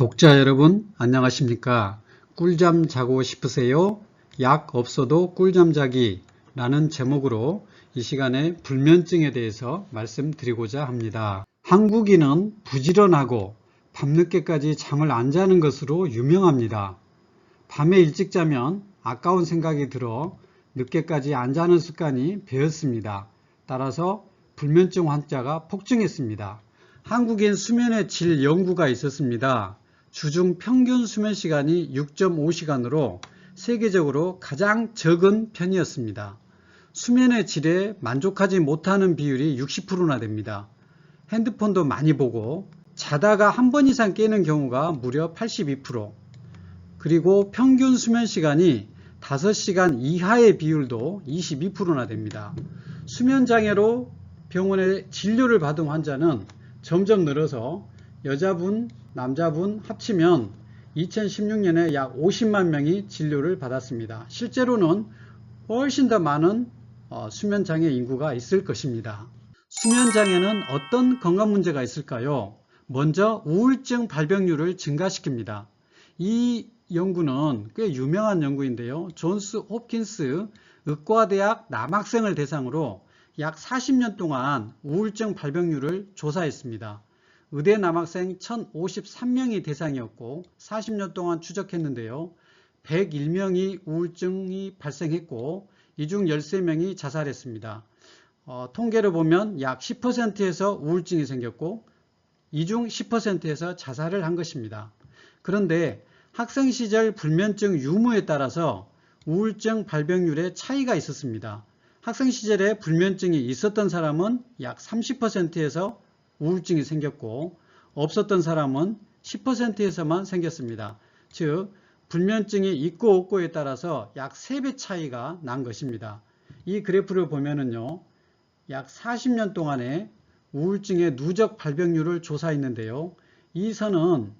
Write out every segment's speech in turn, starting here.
독자 여러분 안녕하십니까? 꿀잠 자고 싶으세요? 약 없어도 꿀잠 자기 라는 제목으로 이 시간에 불면증에 대해서 말씀드리고자 합니다. 한국인은 부지런하고 밤늦게까지 잠을 안 자는 것으로 유명합니다. 밤에 일찍 자면 아까운 생각이 들어 늦게까지 안 자는 습관이 배었습니다. 따라서 불면증 환자가 폭증했습니다. 한국인 수면의 질 연구가 있었습니다. 주중 평균 수면 시간이 6.5시간으로 세계적으로 가장 적은 편이었습니다. 수면의 질에 만족하지 못하는 비율이 60%나 됩니다. 핸드폰도 많이 보고 자다가 한 번 이상 깨는 경우가 무려 82%. 그리고 평균 수면 시간이 5시간 이하의 비율도 22%나 됩니다. 수면 장애로 병원에 진료를 받은 환자는 점점 늘어서 여자분, 남자분 합치면 2016년에 약 50만 명이 진료를 받았습니다. 실제로는 훨씬 더 많은 어, 수면장애 인구가 있을 것입니다. 수면장애는 어떤 건강 문제가 있을까요? 먼저 우울증 발병률을 증가시킵니다. 이 연구는 꽤 유명한 연구인데요. 존스 홉킨스 의과대학 남학생을 대상으로 약 40년 동안 우울증 발병률을 조사했습니다. 의대 남학생 1053명이 대상이었고 40년 동안 추적했는데요. 101명이 우울증이 발생했고 이 중 13명이 자살했습니다. 어, 통계를 보면 약 10%에서 우울증이 생겼고 이 중 10%에서 자살을 한 것입니다. 그런데 학생 시절 불면증 유무에 따라서 우울증 발병률에 차이가 있었습니다. 학생 시절에 불면증이 있었던 사람은 약 30%에서 우울증이 생겼고 없었던 사람은 10%에서만 생겼습니다. 즉 불면증이 있고 없고에 따라서 약 3배 차이가 난 것입니다. 이 그래프를 보면은요. 약 40년 동안에 우울증의 누적 발병률을 조사했는데요. 이 선은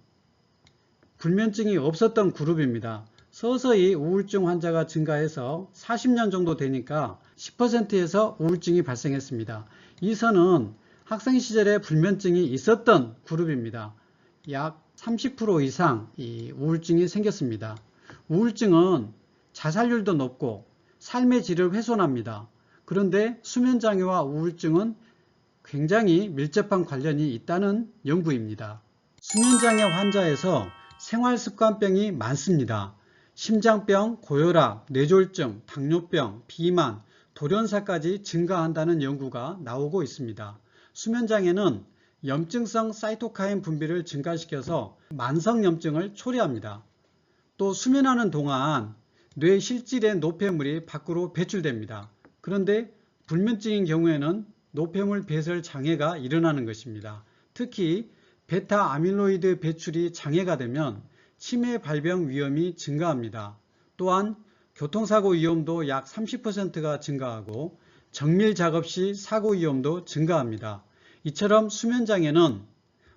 불면증이 없었던 그룹입니다. 서서히 우울증 환자가 증가해서 40년 정도 되니까 10%에서 우울증이 발생했습니다. 이 선은 학생 시절에 불면증이 있었던 그룹입니다. 약 30% 이상 이 우울증이 생겼습니다. 우울증은 자살률도 높고 삶의 질을 훼손합니다. 그런데 수면장애와 우울증은 굉장히 밀접한 관련이 있다는 연구입니다. 수면장애 환자에서 생활습관병이 많습니다. 심장병, 고혈압, 뇌졸중, 당뇨병, 비만, 돌연사까지 증가한다는 연구가 나오고 있습니다. 수면장애는 염증성 사이토카인 분비를 증가시켜서 만성염증을 초래합니다. 또 수면하는 동안 뇌 실질의 노폐물이 밖으로 배출됩니다. 그런데 불면증인 경우에는 노폐물 배설 장애가 일어나는 것입니다. 특히 베타 아밀로이드 배출이 장애가 되면 치매 발병 위험이 증가합니다. 또한 교통사고 위험도 약 30%가 증가하고 정밀 작업 시 사고 위험도 증가합니다. 이처럼 수면장애는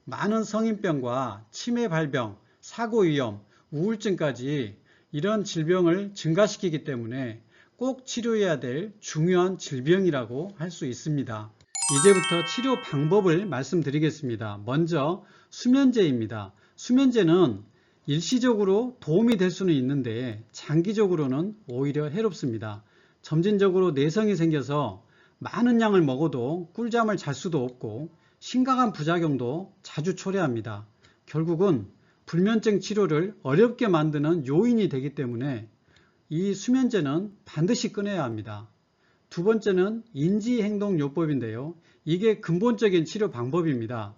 많은 성인병과 치매 발병, 사고 위험, 우울증까지 이런 질병을 증가시키기 때문에 꼭 치료해야 될 중요한 질병이라고 할 수 있습니다. 이제부터 치료 방법을 말씀드리겠습니다. 먼저 수면제입니다. 수면제는 일시적으로 도움이 될 수는 있는데 장기적으로는 오히려 해롭습니다. 점진적으로 내성이 생겨서 많은 양을 먹어도 꿀잠을 잘 수도 없고 심각한 부작용도 자주 초래합니다. 결국은 불면증 치료를 어렵게 만드는 요인이 되기 때문에 이 수면제는 반드시 끊어야 합니다. 두 번째는 인지행동요법인데요. 이게 근본적인 치료 방법입니다.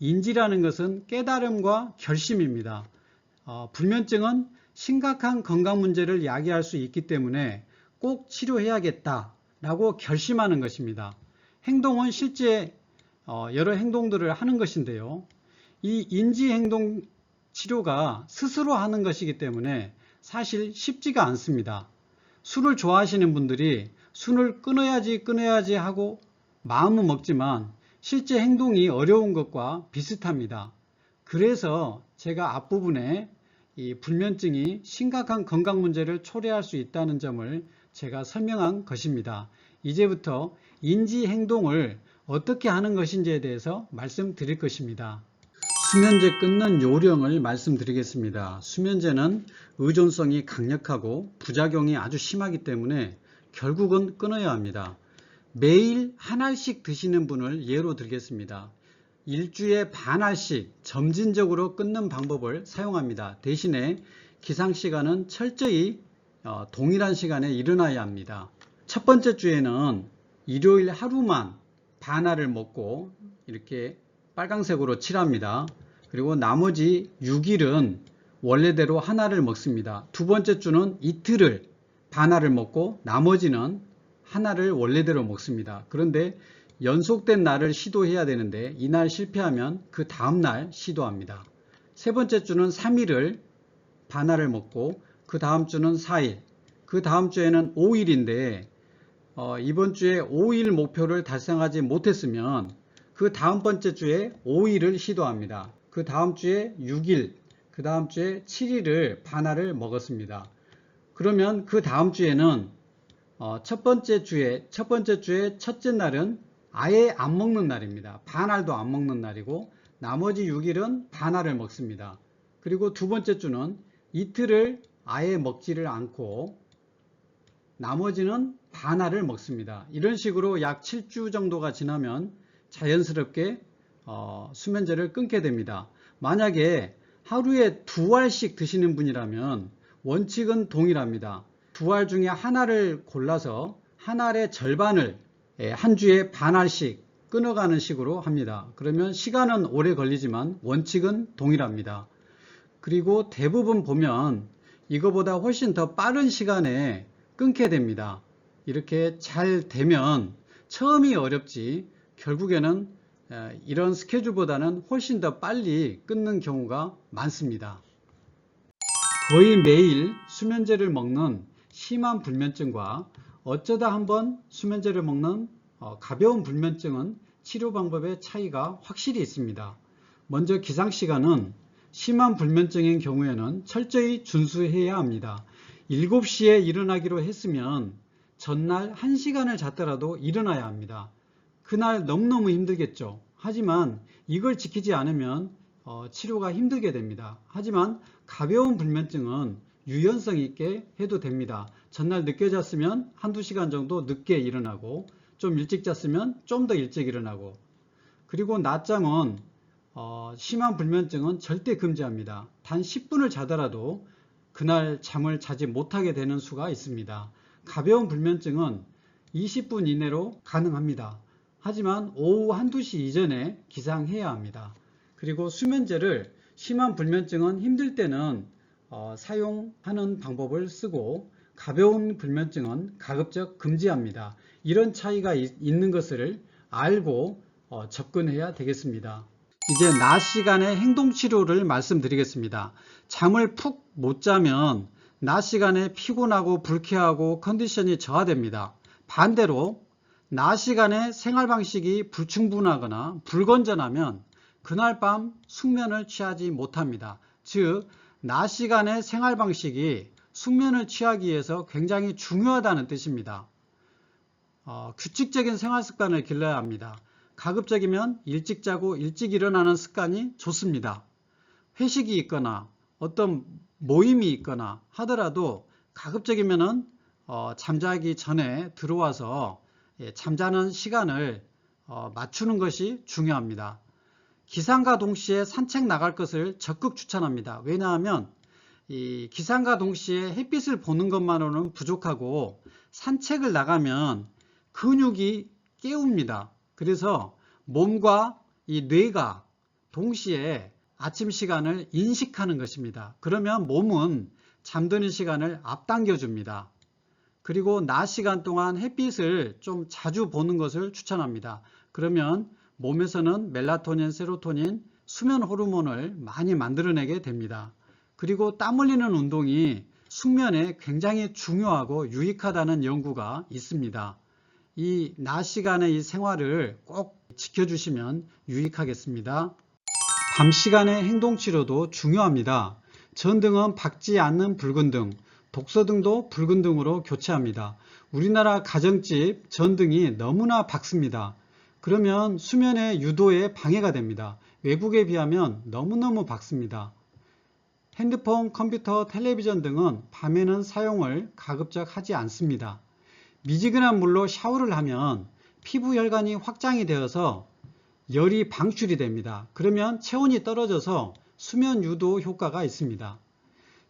인지라는 것은 깨달음과 결심입니다. 어, 불면증은 심각한 건강 문제를 야기할 수 있기 때문에 꼭 치료해야겠다라고 결심하는 것입니다. 행동은 실제 어, 여러 행동들을 하는 것인데요. 이 인지행동 치료가 스스로 하는 것이기 때문에 사실 쉽지가 않습니다. 술을 좋아하시는 분들이 술을 끊어야지 끊어야지 하고 마음은 먹지만 실제 행동이 어려운 것과 비슷합니다. 그래서 제가 앞부분에 이 불면증이 심각한 건강 문제를 초래할 수 있다는 점을 제가 설명한 것입니다. 이제부터 인지 행동을 어떻게 하는 것인지에 대해서 말씀드릴 것입니다. 수면제 끊는 요령을 말씀드리겠습니다. 수면제는 의존성이 강력하고 부작용이 아주 심하기 때문에 결국은 끊어야 합니다. 매일 한 알씩 드시는 분을 예로 들겠습니다. 일주에 반 알씩 점진적으로 끊는 방법을 사용합니다. 대신에 기상시간은 철저히 어, 동일한 시간에 일어나야 합니다. 첫 번째 주에는 일요일 하루만 반알을 먹고 이렇게 빨강색으로 칠합니다. 그리고 나머지 6일은 원래대로 하나를 먹습니다. 두 번째 주는 이틀을 반알을 먹고 나머지는 하나를 원래대로 먹습니다. 그런데 연속된 날을 시도해야 되는데 이날 실패하면 그 다음날 시도합니다. 세 번째 주는 3일을 반알을 먹고 그 다음 주는 4일, 그 다음 주에는 5일인데 어, 이번 주에 5일 목표를 달성하지 못했으면 그 다음 번째 주에 5일을 시도합니다. 그 다음 주에 6일, 그 다음 주에 7일을 반알을 먹었습니다. 그러면 그 다음 주에는 어, 첫 번째 주에 첫 번째 주에 첫째 날은 아예 안 먹는 날입니다. 반알도 안 먹는 날이고 나머지 6일은 반알을 먹습니다. 그리고 두 번째 주는 이틀을 아예 먹지를 않고 나머지는 반알을 먹습니다. 이런 식으로 약 7주 정도가 지나면 자연스럽게 어, 수면제를 끊게 됩니다. 만약에 하루에 두 알씩 드시는 분이라면 원칙은 동일합니다. 두 알 중에 하나를 골라서 한 알의 절반을 예, 한 주에 반 알씩 끊어가는 식으로 합니다. 그러면 시간은 오래 걸리지만 원칙은 동일합니다. 그리고 대부분 보면 이거보다 훨씬 더 빠른 시간에 끊게 됩니다. 이렇게 잘 되면 처음이 어렵지 결국에는 에, 이런 스케줄보다는 훨씬 더 빨리 끊는 경우가 많습니다. 거의 매일 수면제를 먹는 심한 불면증과 어쩌다 한번 수면제를 먹는 어, 가벼운 불면증은 치료 방법의 차이가 확실히 있습니다. 먼저 기상시간은 심한 불면증인 경우에는 철저히 준수해야 합니다. 7시에 일어나기로 했으면 전날 1시간을 잤더라도 일어나야 합니다. 그날 너무너무 힘들겠죠. 하지만 이걸 지키지 않으면 어, 치료가 힘들게 됩니다. 하지만 가벼운 불면증은 유연성 있게 해도 됩니다. 전날 늦게 잤으면 한두 시간 정도 늦게 일어나고 좀 일찍 잤으면 좀 더 일찍 일어나고 그리고 낮잠은 어, 심한 불면증은 절대 금지합니다. 단 10분을 자더라도 그날 잠을 자지 못하게 되는 수가 있습니다. 가벼운 불면증은 20분 이내로 가능합니다. 하지만 오후 한두 시 이전에 기상해야 합니다. 그리고 수면제를 심한 불면증은 힘들 때는 어, 사용하는 방법을 쓰고 가벼운 불면증은 가급적 금지합니다. 이런 차이가 있, 는 것을 알고 어, 접근해야 되겠습니다. 이제 낮 시간의 행동 치료를 말씀드리겠습니다. 잠을 푹 못 자면 낮 시간에 피곤하고 불쾌하고 컨디션이 저하됩니다. 반대로 낮 시간에 생활 방식이 불충분하거나 불건전하면 그날 밤 숙면을 취하지 못합니다. 즉, 낮 시간의 생활 방식이 숙면을 취하기 위해서 굉장히 중요하다는 뜻입니다. 어, 규칙적인 생활 습관을 길러야 합니다. 가급적이면 일찍 자고 일찍 일어나는 습관이 좋습니다. 회식이 있거나 어떤 모임이 있거나 하더라도 가급적이면은 어, 잠자기 전에 들어와서 예, 잠자는 시간을 어, 맞추는 것이 중요합니다. 기상과 동시에 산책 나갈 것을 적극 추천합니다. 왜냐하면 이 기상과 동시에 햇빛을 보는 것만으로는 부족하고 산책을 나가면 근육이 깨웁니다. 그래서 몸과 이 뇌가 동시에 아침 시간을 인식하는 것입니다. 그러면 몸은 잠드는 시간을 앞당겨 줍니다. 그리고 낮 시간 동안 햇빛을 좀 자주 보는 것을 추천합니다. 그러면 몸에서는 멜라토닌, 세로토닌, 수면 호르몬을 많이 만들어내게 됩니다. 그리고 땀 흘리는 운동이 숙면에 굉장히 중요하고 유익하다는 연구가 있습니다. 이 낮 시간의 이 생활을 꼭 지켜주시면 유익하겠습니다. 밤 시간의 행동 치료도 중요합니다. 전등은 밝지 않는 붉은 등, 독서등도 붉은 등으로 교체합니다. 우리나라 가정집 전등이 너무나 밝습니다. 그러면 수면의 유도에 방해가 됩니다. 외국에 비하면 너무너무 밝습니다. 핸드폰, 컴퓨터, 텔레비전 등은 밤에는 사용을 가급적 하지 않습니다. 미지근한 물로 샤워를 하면 피부 혈관이 확장이 되어서 열이 방출이 됩니다. 그러면 체온이 떨어져서 수면 유도 효과가 있습니다.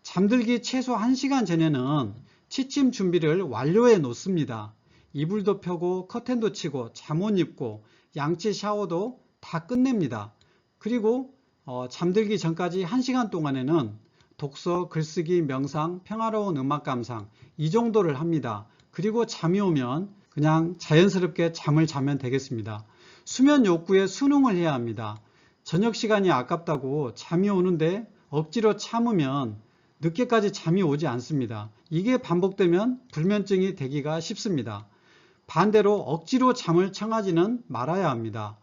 잠들기 최소 1시간 전에는 취침 준비를 완료해 놓습니다. 이불도 펴고 커튼도 치고 잠옷 입고 양치 샤워도 다 끝냅니다. 그리고 어, 잠들기 전까지 1시간 동안에는 독서, 글쓰기, 명상, 평화로운 음악 감상 이 정도를 합니다. 그리고 잠이 오면 그냥 자연스럽게 잠을 자면 되겠습니다. 수면 욕구에 순응을 해야 합니다. 저녁 시간이 아깝다고 잠이 오는데 억지로 참으면 늦게까지 잠이 오지 않습니다. 이게 반복되면 불면증이 되기가 쉽습니다. 반대로 억지로 잠을 청하지는 말아야 합니다.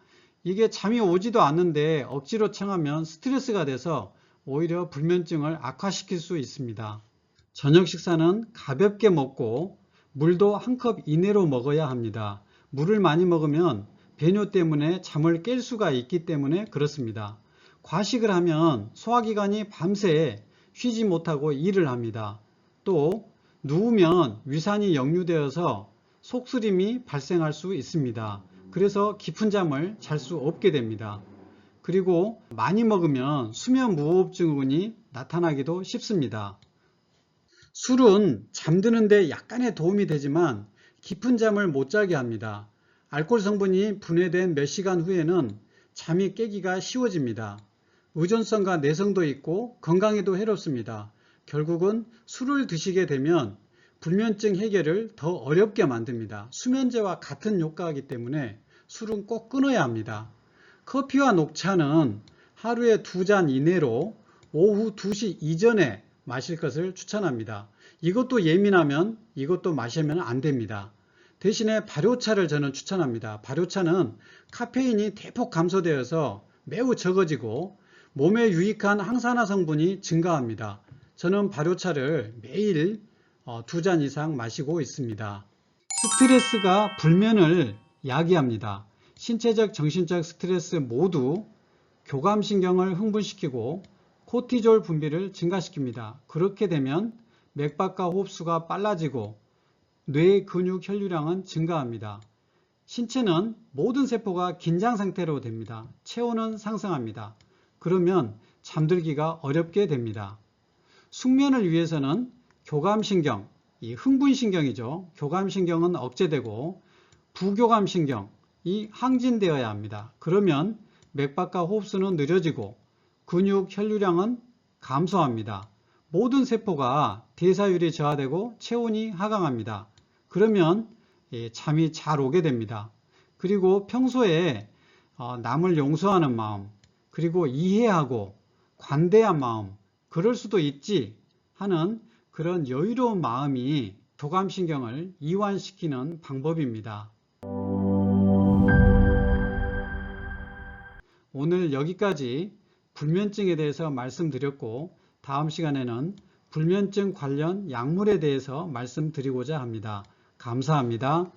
이게 잠이 오지도 않는데 억지로 청하면 스트레스가 돼서 오히려 불면증을 악화시킬 수 있습니다. 저녁 식사는 가볍게 먹고 물도 한 컵 이내로 먹어야 합니다. 물을 많이 먹으면 배뇨 때문에 잠을 깰 수가 있기 때문에 그렇습니다. 과식을 하면 소화기관이 밤새 쉬지 못하고 일을 합니다. 또 누우면 위산이 역류되어서 속쓰림이 발생할 수 있습니다. 그래서 깊은 잠을 잘 수 없게 됩니다. 그리고 많이 먹으면 수면 무호흡증후군이 나타나기도 쉽습니다. 술은 잠드는데 약간의 도움이 되지만 깊은 잠을 못 자게 합니다. 알코올 성분이 분해된 몇 시간 후에는 잠이 깨기가 쉬워집니다. 의존성과 내성도 있고 건강에도 해롭습니다. 결국은 술을 드시게 되면 불면증 해결을 더 어렵게 만듭니다. 수면제와 같은 효과이기 때문에 술은 꼭 끊어야 합니다. 커피와 녹차는 하루에 두 잔 이내로 오후 2시 이전에 마실 것을 추천합니다. 이것도 예민하면 이것도 마시면 안 됩니다. 대신에 발효차를 저는 추천합니다. 발효차는 카페인이 대폭 감소되어서 매우 적어지고 몸에 유익한 항산화 성분이 증가합니다. 저는 발효차를 매일 어, 두잔 이상 마시고 있습니다. 스트레스가 불면을 야기합니다. 신체적, 정신적 스트레스 모두 교감신경을 흥분시키고 코티졸 분비를 증가시킵니다. 그렇게 되면 맥박과 호흡수가 빨라지고 뇌 근육 혈류량은 증가합니다. 신체는 모든 세포가 긴장 상태로 됩니다. 체온은 상승합니다. 그러면 잠들기가 어렵게 됩니다. 숙면을 위해서는 교감신경, 이 흥분신경이죠. 교감신경은 억제되고 부교감신경이 항진되어야 합니다. 그러면 맥박과 호흡수는 느려지고 근육 혈류량은 감소합니다. 모든 세포가 대사율이 저하되고 체온이 하강합니다. 그러면 예, 잠이 잘 오게 됩니다. 그리고 평소에 어, 남을 용서하는 마음, 그리고 이해하고 관대한 마음, 그럴 수도 있지 하는 그런 여유로운 마음이 교감신경을 이완시키는 방법입니다. 오늘 여기까지 불면증에 대해서 말씀드렸고 다음 시간에는 불면증 관련 약물에 대해서 말씀드리고자 합니다. 감사합니다.